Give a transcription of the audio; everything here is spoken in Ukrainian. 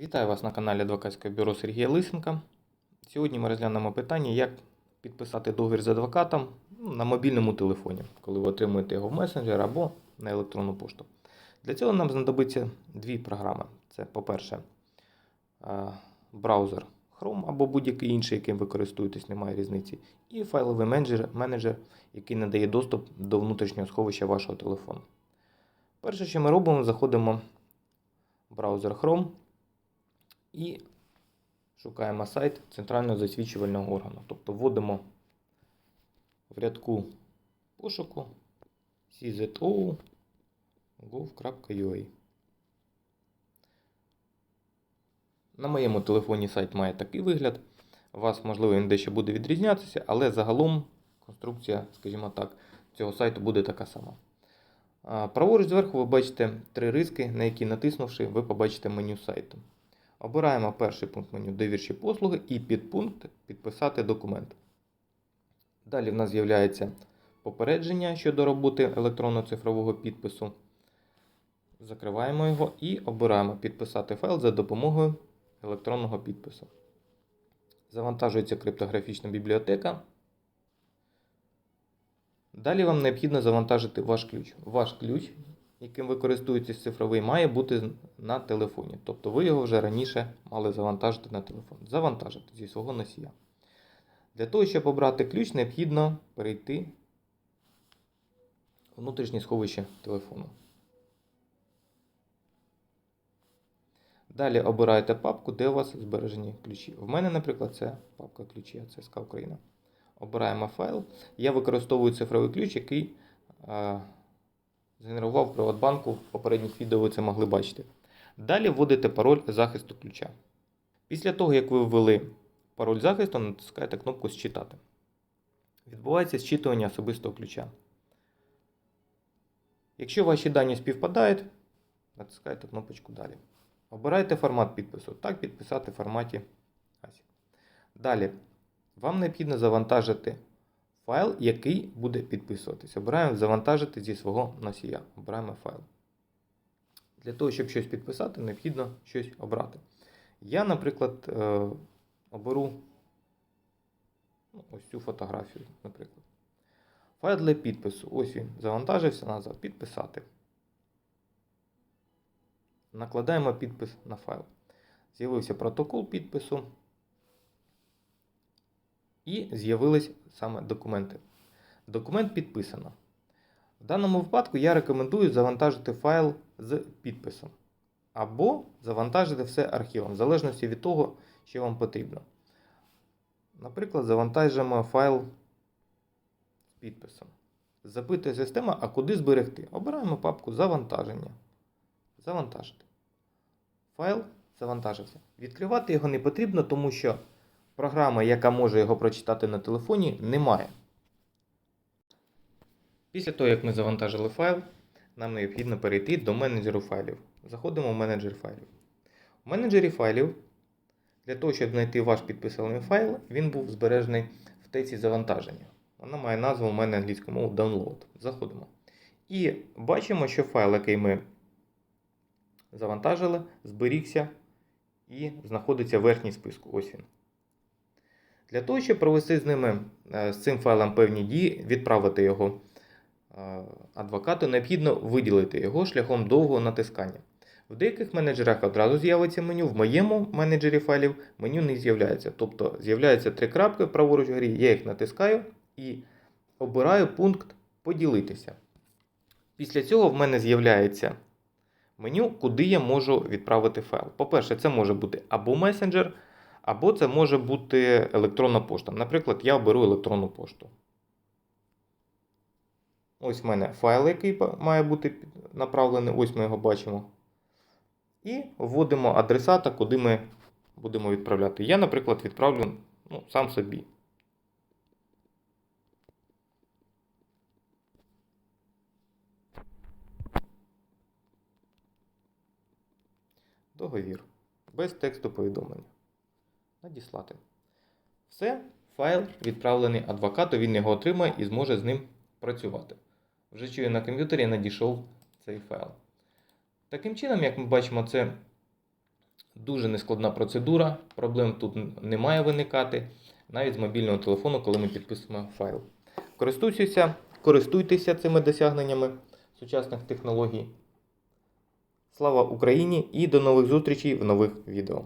Вітаю вас на каналі Адвокатського бюро Сергія Лисенка. Сьогодні ми розглянемо питання, як підписати договір з адвокатом ну, на мобільному телефоні, коли ви отримуєте його в месенджер або на електронну пошту. Для цього нам знадобиться дві програми. Це, по-перше, браузер Chrome або будь-який інший, яким ви користуєтесь, немає різниці, і файловий менеджер, менеджер, який надає доступ до внутрішнього сховища вашого телефону. Перше, що ми робимо, заходимо в браузер Chrome і шукаємо сайт центрального засвідчувального органу. Тобто вводимо в рядку пошуку czo.gov.ua. На моєму телефоні сайт має такий вигляд. У вас, можливо, він дещо буде відрізнятися, але загалом конструкція, скажімо так, цього сайту буде така сама. Праворуч зверху ви бачите три риски, на які натиснувши, ви побачите меню сайту. Обираємо перший пункт меню довірчі послуги і підпункт підписати документ. Далі в нас з'являється попередження щодо роботи електронно-цифрового підпису. Закриваємо його і обираємо підписати файл за допомогою електронного підпису. Завантажується криптографічна бібліотека. Далі вам необхідно завантажити ваш ключ. Ваш ключ, яким ви користуєтесь цифровий, має бути на телефоні. Тобто ви його вже раніше мали завантажити на телефон. Завантажити зі свого носія. Для того, щоб обрати ключ, необхідно перейти в внутрішнє сховище телефону. Далі обираєте папку, де у вас збережені ключі. В мене, наприклад, це папка ключі ЦСК Україна. Обираємо файл. Я використовую цифровий ключ, який е, згенерував в Приватбанку. В попередніх відео ви це могли бачити. Далі вводите пароль захисту ключа. Після того, як ви ввели пароль захисту, натискаєте кнопку Считати. Відбувається зчитування особистого ключа. Якщо ваші дані співпадають, натискаєте кнопочку Далі. Обирайте формат підпису. Так, підписати в форматі ASIC. Далі. Вам необхідно завантажити файл, який буде підписуватись. Обираємо завантажити зі свого носія. Обираємо файл. Для того, щоб щось підписати, необхідно щось обрати. Я, наприклад, е, оберу ну, ось цю фотографію, наприклад. Файл для підпису. Ось він. Завантажився назад. Підписати. Накладаємо підпис на файл. З'явився протокол підпису. І з'явились саме документи. Документ підписано. В даному випадку я рекомендую завантажити файл з підписом. Або завантажити все архівом, в залежності від того, що вам потрібно. Наприклад, завантажимо файл з підписом. Запитує система, а куди зберегти. Обираємо папку Завантаження. Завантажити. Файл завантажився. Відкривати його не потрібно, тому що програма, яка може його прочитати на телефоні, немає. Після того, як ми завантажили файл, нам необхідно перейти до менеджеру файлів. Заходимо в менеджер файлів. У менеджері файлів, для того, щоб знайти ваш підписаний файл, він був збережений в теці завантаження. Вона має назву у мене англійською мовою Download. Заходимо. І бачимо, що файл, який ми завантажили, зберігся і знаходиться в верхній списку. Ось він. Для того, щоб провести з ними е, з цим файлом певні дії, відправити його е, адвокату, необхідно виділити його шляхом довгого натискання. В деяких менеджерах одразу з'явиться меню, в моєму менеджері файлів меню не з'являється. Тобто з'являються три крапки праворуч горі, я їх натискаю і обираю пункт Поділитися. Після цього в мене з'являється меню, куди я можу відправити файл. По-перше, це може бути або месенджер, або це може бути електронна пошта. Наприклад, я оберу електронну пошту. Ось в мене файл, який має бути направлений, ось ми його бачимо. І вводимо адресата, куди ми будемо відправляти. Я, наприклад, відправлю ну, сам собі. Договір. Без тексту повідомлення. Надіслати. Все, файл відправлений адвокату, він його отримає і зможе з ним працювати. Вже чую на комп'ютері надійшов цей файл. Таким чином, як ми бачимо, це Дуже нескладна процедура, проблем тут не має виникати, навіть з мобільного телефону, коли ми підписуємо файл. Користуйтеся, користуйтеся цими досягненнями сучасних технологій. Слава Україні і до нових зустрічей в нових відео.